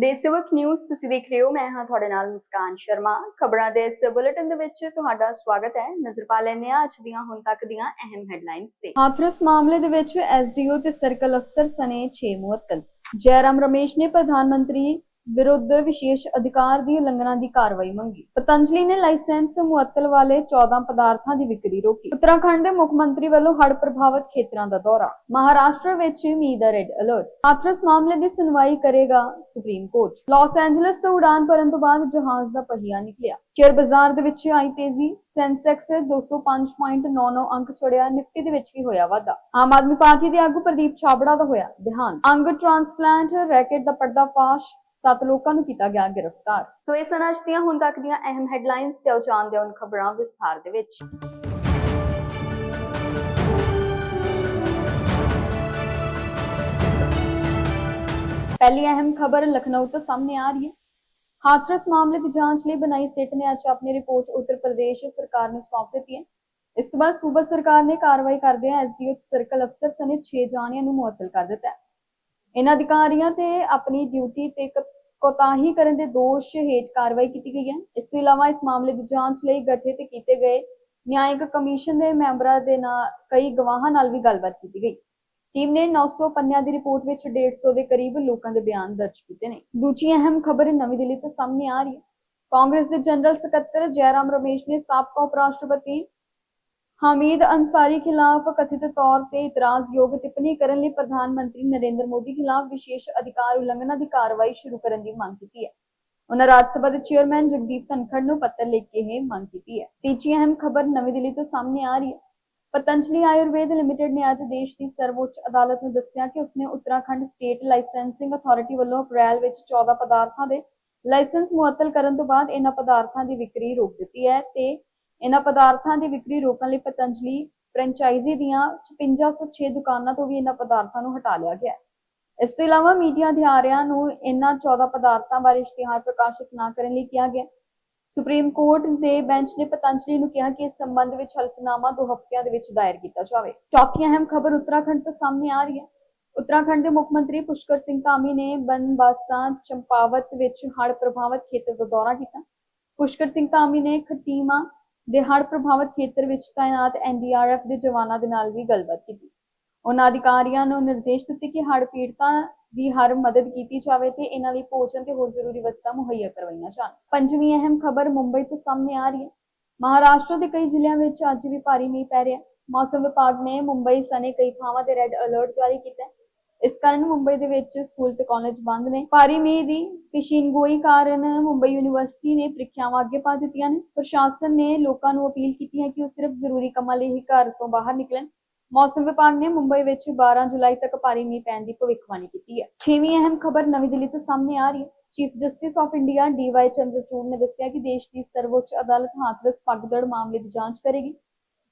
ਦੇਸ਼ ਸੇਵਕ ਨਿਊਜ਼ ਤੁਸੀਂ ਦੇਖ ਰਹੇ ਹੋ, ਮੈਂ ਹਾਂ ਤੁਹਾਡੇ ਨਾਲ ਮੁਸਕਾਨ ਸ਼ਰਮਾ। ਖਬਰਾਂ ਦੇ ਇਸ ਬੁਲੇਟਿਨ ਦੇ ਵਿੱਚ ਤੁਹਾਡਾ ਸਵਾਗਤ ਹੈ। ਨਜ਼ਰ ਪਾ ਲੈਂਦੇ ਹਾਂ ਅੱਜ ਦੀਆਂ, ਹੁਣ ਤੱਕ ਦੀਆਂ ਅਹਿਮ ਹੈਡਲਾਈਨਸ ਤੇ। ਹਾਥਰਸ ਮਾਮਲੇ ਦੇ ਵਿੱਚ ਐਸਡੀਓ ਤੇ ਸਰਕਲ ਅਫਸਰ ਸਨੇ 6 ਮੁਅੱਤਲ। ਜੈਰਾਮ ਰਮੇਸ਼ ਨੇ ਪ੍ਰਧਾਨ ਮੰਤਰੀ ਵਿਰੁੱਧ ਵਿਸ਼ੇਸ਼ ਅਧਿਕਾਰ ਦੀ ਉਲੰਘਣਾ ਦੀ ਕਾਰਵਾਈ ਮੰਗੀ। ਪਤੰਜਲੀ ਨੇ ਲਾਇਸੈਂਸ ਮੁਅੱਤਲ ਵਾਲੇ 14 ਪਦਾਰਥਾਂ ਦੀ ਵਿਕਰੀ ਰੋਕੀ। ਉੱਤਰਾਖੰਡ ਦੇ ਮੁੱਖ ਮੰਤਰੀ ਵੱਲੋਂ ਹੜ੍ਹ ਪ੍ਰਭਾਵਿਤ ਖੇਤਰਾਂ ਦਾ ਦੌਰਾ। ਮਹਾਰਾਸ਼ਟਰ ਵਿੱਚ ਮੀਂਹ ਦਾ ਰੈੱਡ ਅਲਰਟ ਹਾਥਰਸ ਮਾਮਲੇ ਦੀ ਸੁਣਵਾਈ ਕਰੇਗਾ ਸੁਪਰੀਮ ਕੋਰਟ। ਲਾਸ ਐਂਜਲਸ ਤੋਂ ਉਡਾਨ ਭਰਨ ਤੋਂ ਬਾਅਦ ਜਹਾਜ਼ ਦਾ ਪਹੀਆ ਨਿਕਲਿਆ। ਸ਼ੇਅਰ ਬਾਜ਼ਾਰ ਦੇ ਵਿੱਚ ਆਈ ਤੇਜ਼ੀ। ਸੈਂਸੈਕਸ 205.99 ਅੰਕ ਛੜਿਆ ਨਿਫਟੀ ਦੇ ਵਿੱਚ ਵੀ ਹੋਇਆ ਵਾਧਾ। ਆਮ ਆਦਮੀ ਪਾਰਟੀ ਦੇ ਆਗੂ ਪ੍ਰਦੀਪ ਛਾਬੜਾ ਦਾ ਹੋਇਆ ਦੇਹਾਂਤ। ਅੰਗ ਟ੍ਰਾਂਸਪਲਾਂਟ ਰੈਕੇਟ ਦਾ ਪਰਦਾਫਾਸ਼ ਸੱਤ ਲੋਕਾਂ ਨੂੰ ਕੀਤਾ ਗਿਆ ਗ੍ਰਿਫਤਾਰ। ਸੋ ਇਹ ਸਨ ਅੱਜ ਦੀਆਂ ਹੁਣ ਤੱਕ ਦੀਆਂ ਅਹਿਮ ਹੈਡਲਾਈਨਸ ਤੇ ਜਾਣਦੇ ਹਾਂ ਹੁਣ ਖਬਰਾਂ ਵਿਸਥਾਰ ਦੇ ਵਿੱਚ। ਪਹਿਲੀ ਅਹਿਮ ਖਬਰ ਲਖਨਊ ਤੋਂ ਸਾਹਮਣੇ ਆ ਰਹੀ ਹੈ। ਹਾਥਰਸ ਮਾਮਲੇ ਦੀ ਜਾਂਚ ਲਈ ਬਣਾਈ ਸਿੱਟ ਨੇ ਅੱਜ ਆਪਣੀ ਰਿਪੋਰਟ ਉੱਤਰ ਪ੍ਰਦੇਸ਼ ਸਰਕਾਰ ਨੂੰ ਸੌਂਪ ਦਿੱਤੀ ਹੈ। ਇਸ ਤੋਂ ਬਾਅਦ ਸੂਬਾ ਸਰਕਾਰ ਨੇ ਕਾਰਵਾਈ ਕਰਦਿਆਂ ਐਸਡੀਓ ਸਰਕਲ ਅਫਸਰ ਸਣੇ 6 ਜਾਣਿਆਂ ਨੂੰ ਮੁਅੱਤਲ ਕਰ ਦਿੱਤਾ ਹੈ। ਇਹਨਾਂ ਅਧਿਕਾਰੀਆਂ ਤੇ ਆਪਣੀ ਡਿਊਟੀ ਤੇ ਕੋਤਾਹੀ ਕਰਨ ਦੇ ਦੋਸ਼ ਹੇਠ ਕਾਰਵਾਈ ਕੀਤੀ ਗਈ ਹੈ। ਇਸ ਤੋਂ ਇਲਾਵਾ ਇਸ ਮਾਮਲੇ ਦੀ ਜਾਂਚ ਲਈ ਗਠਿਤ ਕੀਤੇ ਗਏ ਨਿਆਇਕ ਕਮਿਸ਼ਨ ਦੇ ਮੈਂਬਰਾਂ ਦੇ ਨਾਲ ਕਈ ਗਵਾਹਾਂ ਨਾਲ ਵੀ ਗੱਲਬਾਤ ਕੀਤੀ ਗਈ। ਟੀਮ ਨੇ 900 ਪੰਨਿਆਂ ਦੀ ਰਿਪੋਰਟ ਵਿੱਚ 150 ਦੇ ਕਰੀਬ ਲੋਕਾਂ ਦੇ ਬਿਆਨ ਦਰਜ ਕੀਤੇ ਨੇ। ਦੂਜੀ ਅਹਿਮ ਖਬਰ ਨਵੀਂ ਦਿੱਲੀ ਤੋਂ ਸਾਹਮਣੇ ਆ ਰਹੀ ਹੈ। ਕਾਂਗਰਸ ਦੇ ਜਨਰਲ ਸਕੱਤਰ ਜੈਰਾਮ ਰਮੇਸ਼ ਨੇ ਸਾਬਕਾ ਉਪ ਰਾਸ਼ਟਰਪਤੀ ਹਾਮਿਦ ਅੰਸਾਰੀ ਖਿਲਾਫ ਕਥਿਤ ਤੌਰ ਤੇ ਇਤਰਾਜ਼ਯੋਗ ਟਿੱਪਣੀ ਕਰਨ ਲਈ ਪ੍ਰਧਾਨ ਮੰਤਰੀ ਨਰਿੰਦਰ ਮੋਦੀ ਖਿਲਾਫ ਵਿਸ਼ੇਸ਼ ਅਧਿਕਾਰ ਉਲੰਘਣਾ ਦੀ ਕਾਰਵਾਈ ਸ਼ੁਰੂ ਕਰਨ ਦੀ ਮੰਗ ਕੀਤੀ ਹੈ। ਉਹਨਾਂ ਰਾਜ ਸਭਾ ਦੇ ਚੇਅਰਮੈਨ ਜਗਦੀਪ ਧਨਖੜ ਨੂੰ ਪੱਤਰ ਲਿਖ ਕੇ ਇਹ ਮੰਗ ਕੀਤੀ ਹੈ। ਤੀਜੀ ਅਹਿਮ ਖਬਰ ਨਵੀਂ ਦਿੱਲੀ ਤੋਂ ਸਾਹਮਣੇ ਆ ਰਹੀ ਹੈ। ਪਤੰਜਲੀ ਆਯੁਰਵੇਦ ਲਿਮਟਿਡ ਨੇ ਅੱਜ ਦੇਸ਼ ਦੀ ਸਰਵਉੱਚ ਅਦਾਲਤ ਨੂੰ ਦੱਸਿਆ ਕਿ ਉਸਨੇ ਉੱਤਰਾਖੰਡ ਸਟੇਟ ਲਾਇਸੈਂਸਿੰਗ ਅਥਾਰਟੀ ਵੱਲੋਂ ਅਪ੍ਰੈਲ ਵਿੱਚ 14 ਪਦਾਰਥਾਂ ਦੇ ਲਾਇਸੈਂਸ ਮੁਅੱਤਲ ਕਰਨ ਤੋਂ ਬਾਅਦ ਇਹਨਾਂ ਪਦਾਰਥਾਂ ਦੀ ਵਿਕਰੀ ਰੋਕ ਦਿੱਤੀ ਹੈ ਤੇ ਇਹਨਾਂ ਪਦਾਰਥਾਂ ਦੀ ਵਿਕਰੀ ਰੋਕਣ ਲਈ ਪਤੰਜਲੀ ਫਰੈਂਚਾਈਜ਼ੀ ਦੀਆਂ 5606 ਦੁਕਾਨਾਂ ਤੋਂ ਵੀ ਇਹਨਾਂ ਪਦਾਰਥਾਂ ਨੂੰ ਹਟਾ ਲਿਆ ਗਿਆ ਇਸ ਤੋਂ ਇਲਾਵਾ ਮੀਡੀਆ ਅਧਿਕਾਰੀਆਂ ਨੂੰ ਇਹਨਾਂ 14 ਪਦਾਰਥਾਂ ਬਾਰੇ ਇਸ਼ਤਿਹਾਰ ਪ੍ਰਕਾਸ਼ਿਤ ਨਾ ਕਰਨ ਲਈ ਕਿਹਾ ਗਿਆ ਸੁਪਰੀਮ ਕੋਰਟ ਦੇ ਬੈਂਚ ਨੇ ਪਤੰਜਲੀ ਨੂੰ ਕਿਹਾ ਕਿ ਇਸ ਸੰਬੰਧ ਵਿੱਚ ਹਲਫਨਾਮਾ ਦੋ ਹਫ਼ਤਿਆਂ ਦੇ ਵਿੱਚ ਦਾਇਰ ਕੀਤਾ ਜਾਵੇ। ਚੌਥੀ ਅਹਿਮ ਖਬਰ ਉੱਤਰਾਖੰਡ ਤੋਂ ਸਾਹਮਣੇ ਆ ਰਹੀ ਹੈ। ਉੱਤਰਾਖੰਡ ਦੇ ਮੁੱਖ ਮੰਤਰੀ ਪੁਸ਼ਕਰ ਸਿੰਘ ਧਾਮੀ ਨੇ ਬਨਬਾਸਾ ਚੰਪਾਵਤ ਵਿੱਚ ਹੜ੍ਹ ਪ੍ਰਭਾਵਿਤ ਖੇਤਰ ਦਾ ਦੌਰਾ ਕੀਤਾ। ਪੁਸ਼ਕਰ ਸਿੰਘ ਧਾਮੀ ਨੇ ਖਟੀਮਾ ਦੇ ਹੜ੍ਹ ਪ੍ਰਭਾਵਿਤ ਖੇਤਰ ਵਿੱਚ ਤਾਇਨਾਤ ਐਨਡੀਆਰਐਫ ਦੇ ਜਵਾਨਾਂ ਦੇ ਨਾਲ ਵੀ ਗੱਲਬਾਤ ਕੀਤੀ। ਉਹਨਾਂ ਅਧਿਕਾਰੀਆਂ ਨੂੰ ਨਿਰਦੇਸ਼ ਦਿੱਤੇ ਕਿ ਹੜ੍ਹ ਪੀੜਤਾਂ ਦੀ ਹਰ ਮਦਦ ਕੀਤੀ ਜਾਵੇ ਤੇ ਇਹਨਾਂ ਲਈ ਭੋਜਨ ਤੇ ਹੋਰ ਜ਼ਰੂਰੀ ਵਸਤਾਂ ਮੁਹੱਈਆ ਕਰਵਾਈਆਂ ਜਾਣ। ਪੰਜਵੀਂ ਅਹਿਮ ਖਬਰ ਮੁੰਬਈ ਤੋਂ ਸਾਹਮਣੇ ਆ ਰਹੀ ਹੈ। ਮਹਾਰਾਸ਼ਟਰ ਦੇ ਕਈ ਜ਼ਿਲ੍ਹਿਆਂ ਵਿੱਚ ਅੱਜ ਵੀ ਭਾਰੀ ਮੀਂਹ ਪੈ ਰਿਹਾ ਮੌਸਮ ਵਿਭਾਗ ਨੇ ਮੁੰਬਈ ਸਣੇ ਕਈ ਥਾਵਾਂ ਤੇ ਰੈੱਡ ਅਲਰਟ ਜਾਰੀ ਕੀਤਾ ਇਸ ਕਾਰਨ ਮੁੰਬਈ ਦੇ ਵਿੱਚ ਸਕੂਲ ਤੇ ਕਾਲਜ ਬੰਦ ਨੇ। ਭਾਰੀ ਮੀਂਹ ਦੀ ਪਿਸ਼ੀਨਗੋਈ ਕਾਰਨ ਮੁੰਬਈ ਯੂਨੀਵਰਸਿਟੀ ਨੇ ਪ੍ਰੀਖਿਆਵਾਂ ਅੱਗੇ ਪਾ ਦਿੱਤੀਆਂ ਨੇ। ਪ੍ਰਸ਼ਾਸਨ ਨੇ ਲੋਕਾਂ ਨੂੰ ਅਪੀਲ ਕੀਤੀ ਹੈ ਕਿ ਉਹ ਸਿਰਫ ਜ਼ਰੂਰੀ ਕੰਮਾਂ ਲਈ ਹੀ ਘਰ ਤੋਂ ਬਾਹਰ ਨਿਕਲਣ। ਮੌਸਮ ਵਿਭਾਗ ਨੇ ਮੁੰਬਈ ਵਿੱਚ 12 ਜੁਲਾਈ ਤੱਕ ਭਾਰੀ ਮੀਂਹ ਪੈਣ ਦੀ ਭਵਿੱਖਬਾਣੀ ਕੀਤੀ ਹੈ। ਛੇਵੀਂ ਅਹਿਮ ਖਬਰ ਨਵੀਂ ਦਿੱਲੀ ਤੋਂ ਸਾਹਮਣੇ ਆ ਰਹੀ ਹੈ। Chief justice of India DY Chandrachud ਨੇ ਦੱਸਿਆ ਕਿ ਦੇਸ਼ ਦੀ ਸਰਵਉੱਚ ਅਦਾਲਤ ਹਾਥਰਸ ਪਗਦੜ ਮਾਮਲੇ ਦੀ ਜਾਂਚ ਕਰੇਗੀ।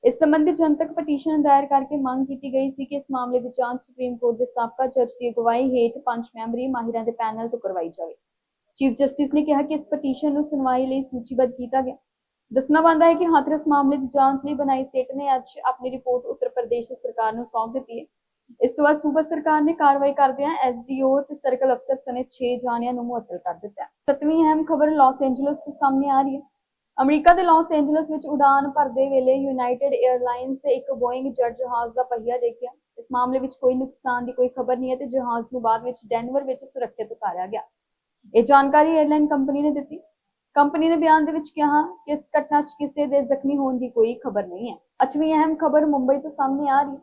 ਇਸ ਸੰਬੰਧੀ ਜਨਤਕ ਪਟੀਸ਼ਨ ਦਾਇਰ ਕਰਕੇ ਮੰਗ ਕੀਤੀ ਗਈ ਸੀ ਕਿ ਇਸ ਮਾਮਲੇ ਦੀ ਜਾਂਚ ਸੁਪਰੀਮ ਕੋਰਟ ਦੇ ਸਾਬਕਾ ਜੱਜ ਦੀ ਅਗਵਾਈ ਹੇਠ ਪੰਜ ਮੈਂਬਰੀ ਮਾਹਿਰਾਂ ਦੇ ਪੈਨਲ ਤੋਂ ਕਰਵਾਈ ਜਾਵੇ। ਚੀਫ ਜਸਟਿਸ ਨੇ ਕਿਹਾ ਕਿ ਇਸ ਪਟੀਸ਼ਨ ਨੂੰ ਸੁਣਵਾਈ ਲਈ ਸੂਚੀਬੱਧ ਕੀਤਾ ਗਿਆ। ਦੱਸਣਾ ਬੰਦਾ ਹੈ ਕਿ ਹਾਥਰਸ ਮਾਮਲੇ ਦੀ ਜਾਂਚ ਲਈ ਬਣਾਈ ਸੈਟ ਨੇ ਅੱਜ ਆਪਣੀ ਰਿਪੋਰਟ ਉੱਤਰ ਪ੍ਰਦੇਸ਼ ਸਰਕਾਰ ਨੂੰ ਸੌਂਪ ਦਿੱਤੀ ਹੈ। ਇਸ ਤੋਂ ਬਾਅਦ ਸੂਬਾ ਸਰਕਾਰ ਨੇ ਕਾਰਵਾਈ ਕਰਦਿਆਂ ਐਸਡੀਓ ਤੇ ਸਰਕਲ ਅਫਸਰ ਸਣੇ 6 ਜਾਣਿਆਂ ਨੂੰ ਮੁਅੱਤਲ ਕਰ ਦਿੱਤਾ ਸਤਵੀਂ ਅਹਿਮ ਖਬਰ ਲਾਸ ਐਂਜਲਸ ਤੋਂ ਸਾਹਮਣੇ ਆ ਰਹੀ ਹੈ। ਅਮਰੀਕਾ ਦੇ ਲਾਸ ਐਂਜਲਸ ਵਿੱਚ ਉਡਾਨ ਭਰਦੇ ਵੇਲੇ ਯੂਨਾਈਟਿਡ 에ਅਰਲਾਈਨਸ ਦੇ ਇੱਕ ਬੋਇੰਗ ਜੱਟ ਜਹਾਜ਼ ਦਾ ਪਹੀਆ ਦੇਖਿਆ। ਇਸ ਮਾਮਲੇ ਵਿੱਚ ਕੋਈ ਨੁਕਸਾਨ ਦੀ ਕੋਈ ਖਬਰ ਨਹੀਂ ਹੈ ਤੇ ਜਹਾਜ਼ ਨੂੰ ਬਾਅਦ ਵਿੱਚ ਡੈਨਵਰ ਵਿੱਚ ਸੁਰੱਖਿਅਤ ਉਤਾਰਿਆ ਗਿਆ। ਇਹ ਜਾਣਕਾਰੀ 에ਅਰਲਾਈਨ ਕੰਪਨੀ ਨੇ ਦਿੱਤੀ। ਕੰਪਨੀ ਨੇ ਬਿਆਨ ਦੇ ਵਿੱਚ ਕਿਹਾ ਕਿ ਇਸ ਘਟਨਾ 'ਚ ਕਿਸੇ ਦੇ ਜ਼ਖਮੀ ਹੋਣ ਦੀ ਕੋਈ ਖਬਰ ਨਹੀਂ ਹੈ। ਅੱਠਵੀਂ ਅਹਿਮ ਖਬਰ ਮੁੰਬਈ ਤੋਂ ਸਾਹਮਣੇ ਆ ਰਹੀ ਹੈ।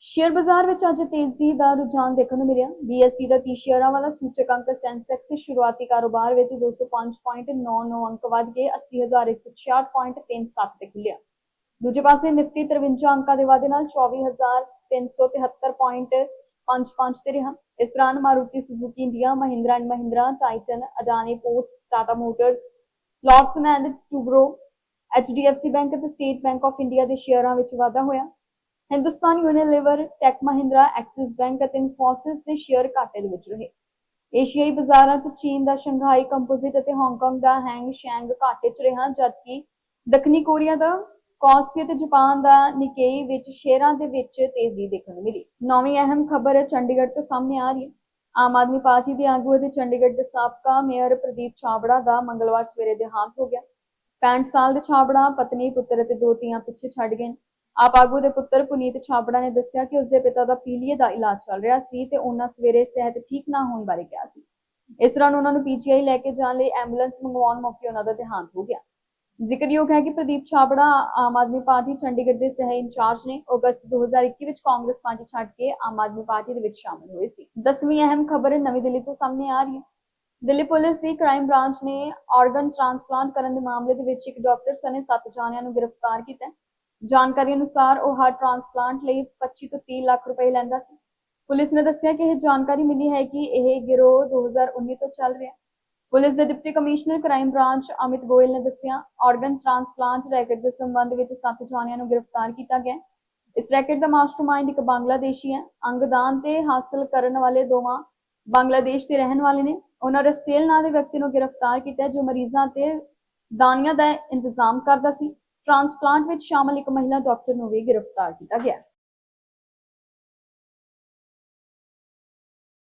ਸ਼ੇਅਰ ਬਾਜ਼ਾਰ ਵਿੱਚ ਅੱਜ ਤੇਜ਼ੀ ਦਾ ਰੁਝਾਨ ਦੇਖਣ ਨੂੰ ਮਿਲਿਆ। ਬੀਐਸਈ ਦਾ 30 ਸ਼ੇਅਰਾਂ ਵਾਲਾ ਸੂਚਕ ਅੰਕ ਸੈਂਸੈਕਸ ਸ਼ੁਰੂਆਤੀ ਕਾਰੋਬਾਰ ਵਿੱਚ 205.99 ਅੰਕ ਵੱਧ ਕੇ 80166.37 ਤੇ ਖੁੱਲਿਆ ਦੂਜੇ ਪਾਸੇ ਨਿਫਟੀ 53 ਅੰਕਾਂ ਦੇ ਵਾਧੇ ਨਾਲ 24373.55 ਤੇ ਰਿਹਾ। ਇਸ ਦੌਰਾਨ Maruti Suzuki India Mahindra and Mahindra Titan Adani ports Tata motors Larsen and Toubro HDFC bank ਅਤੇ ਸਟੇਟ ਬੈਂਕ ਆਫ ਇੰਡੀਆ ਦੇ ਸ਼ੇਅਰਾਂ ਵਿੱਚ ਵਾਧਾ ਹੋਇਆ। Hindustan Unilever tech Mahindra Axis bank ਅਤੇ ਇਨਫੋਸਿਸ ਦੇ ਸ਼ੇਅਰ ਘਾਟੇ ਦੇ ਵਿੱਚ ਰਹੇ। ਏਸ਼ੀਆਈ ਬਾਜ਼ਾਰਾਂ 'ਚ ਚੀਨ ਦਾ ਸ਼ੰਘਾਈ ਕੰਪੋਜ਼ਿਟ ਅਤੇ ਹਾਂਗਕਾਂਗ ਦਾ ਹੈਂਗ ਸ਼ੈਂਗ ਘਾਟੇ 'ਚ ਰਿਹਾ, ਜਦਕਿ ਦੱਖਣੀ ਕੋਰੀਆ ਦਾ ਕੌਸਪੀ ਤੇ ਜਾਪਾਨ ਦਾ ਨਿਕੇਈ ਵਿੱਚ ਸ਼ੇਅਰਾਂ ਦੇ ਵਿੱਚ ਤੇਜ਼ੀ ਦੇਖਣ ਨੂੰ ਮਿਲੀ। ਨੌਵੀਂ ਅਹਿਮ ਖਬਰ ਚੰਡੀਗੜ੍ਹ ਤੋਂ ਸਾਹਮਣੇ ਆ ਰਹੀ ਹੈ। ਆਮ ਆਦਮੀ ਪਾਰਟੀ ਦੇ ਆਗੂ ਅਤੇ ਚੰਡੀਗੜ੍ਹ ਦੇ ਸਾਬਕਾ ਮੇਅਰ ਪ੍ਰਦੀਪ ਛਾਬੜਾ ਦਾ ਮੰਗਲਵਾਰ ਸਵੇਰੇ ਦੇਹਾਂਤ ਹੋ ਗਿਆ। 65 ਸਾਲ ਦੇ ਛਾਬੜਾ, ਪਤਨੀ, ਪੁੱਤਰ ਅਤੇ ਦੋ ਧੀਆਂ ਪਿੱਛੇ ਛੱਡ ਗਏ ਨੇ। ਆਪ ਆਗੂ ਦੇ ਪੁੱਤਰ ਪੁਨੀਤ ਛਾਬੜਾ ਨੇ ਦੱਸਿਆ ਕਿ ਉਸਦੇ ਪਿਤਾ ਦਾ ਪੀਲੀਏ ਦਾ ਇਲਾਜ ਚੱਲ ਰਿਹਾ ਸੀ ਤੇ ਉਹਨਾਂ ਸਵੇਰੇ ਸਿਹਤ ਠੀਕ ਨਾ ਹੋਣ ਬਾਰੇ ਕਿਹਾ ਸੀ। ਇਸ ਦੌਰਾਨ ਉਹਨਾਂ ਨੂੰ ਪੀਜੀਆਈ ਲੈ ਕੇ ਜਾਣ ਲਈ ਐਂਬੂਲੈਂਸ ਮੰਗਵਾਉਣ ਮੌਕੇ ਉਹਨਾਂ ਦਾ ਦੇਹਾਂਤ ਹੋ ਗਿਆ। ਜ਼ਿਕਰਯੋਗ ਹੈ ਕਿ ਪ੍ਰਦੀਪ ਛਾਬੜਾ ਆਮ ਆਦਮੀ ਪਾਰਟੀ ਚੰਡੀਗੜ੍ਹ ਦੇ ਸਹਿ ਇੰਚਾਰਜ ਨੇ ਅਗਸਤ 2021 ਵਿੱਚ ਕਾਂਗਰਸ ਪਾਰਟੀ ਛੱਡ ਕੇ ਆਮ ਆਦਮੀ ਪਾਰਟੀ ਦੇ ਵਿੱਚ ਸ਼ਾਮਲ ਹੋਏ ਸੀ। ਦਸਵੀਂ ਅਹਿਮ ਖਬਰ ਨਵੀਂ ਦਿੱਲੀ ਤੋਂ ਸਾਹਮਣੇ ਆ ਰਹੀ ਹੈ। ਦਿੱਲੀ ਪੁਲਿਸ ਦੀ ਕ੍ਰਾਈਮ ਬ੍ਰਾਂਚ ਨੇ ਆਰਗਨ ਟ੍ਰਾਂਸਪਲਾਂਟ ਕਰਨ ਦੇ ਮਾਮਲੇ ਦੇ ਵਿੱਚ ਇੱਕ ਡਾਕਟਰ ਸਣੇ 7 ਜਾਣਿਆਂ ਨੂੰ ਗ੍ਰਿਫਤਾਰ ਕੀਤਾ ਜਾਣਕਾਰੀ ਅਨੁਸਾਰ ਉਹ ਹਰ ਟ੍ਰਾਂਸਪਲਾਂਟ ਲਈ 25 ਤੋਂ 30 ਲੱਖ ਰੁਪਏ ਲੈਂਦਾ ਸੀ। ਪੁਲਿਸ ਨੇ ਦੱਸਿਆ ਕਿ ਇਹ ਜਾਣਕਾਰੀ ਮਿਲੀ ਹੈ ਕਿ ਇਹ ਗਿਰੋਹ 2019 ਤੋਂ ਚੱਲ ਰਿਹਾ ਹੈ। ਪੁਲਿਸ ਦੇ deputy commissioner crime branch Amit Goyal ਨੇ ਦੱਸਿਆ, ਆਰਗਨ ਟ੍ਰਾਂਸਪਲਾਂਟ ਰੈਕਟ ਦੇ ਸੰਬੰਧ ਵਿੱਚ 7 ਜਾਣਿਆਂ ਨੂੰ ਗ੍ਰਿਫਤਾਰ ਕੀਤਾ ਗਿਆ ਇਸ ਰੈਕਟ ਦਾ ਮਾਸਟਰਮਾਈਂਡ ਇੱਕ ਬੰਗਲਾਦੇਸ਼ੀ ਹੈ। ਅੰਗਦਾਨ ਤੇ ਹਾਸਲ ਕਰਨ ਵਾਲੇ ਦੋਵਾਂ ਬੰਗਲਾਦੇਸ਼ ਦੇ ਰਹਿਣ ਵਾਲੇ ਨੇ। ਉਹਨਾਂ ਰਸੇਲ ਨਾਂ ਦੇ ਵਿਅਕਤੀ ਨੂੰ ਗ੍ਰਿਫਤਾਰ ਕੀਤਾ ਜੋ ਮਰੀਜ਼ਾਂ ਤੇ ਦਾਨੀਆਂ ਦਾ ਇੰਤਜ਼ਾਮ ਕਰਦਾ ਸੀ। ਟ੍ਰਾਂਸਪਲਾਂਟ ਵਿੱਚ ਸ਼ਾਮਲ ਇੱਕ ਮਹਿਲਾ ਡਾਕਟਰ ਨੂੰ ਵੀ ਗ੍ਰਿਫਤਾਰ ਕੀਤਾ ਗਿਆ